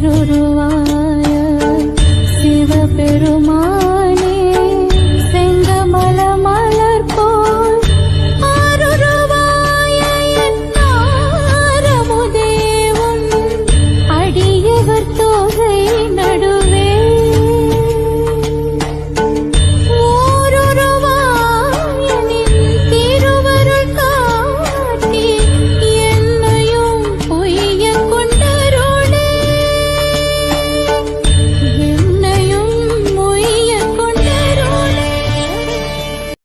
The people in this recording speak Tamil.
திருருவாய சிவபெருமானே செங்கமல மலர் போல் அருருவாய அடியவர் தோகை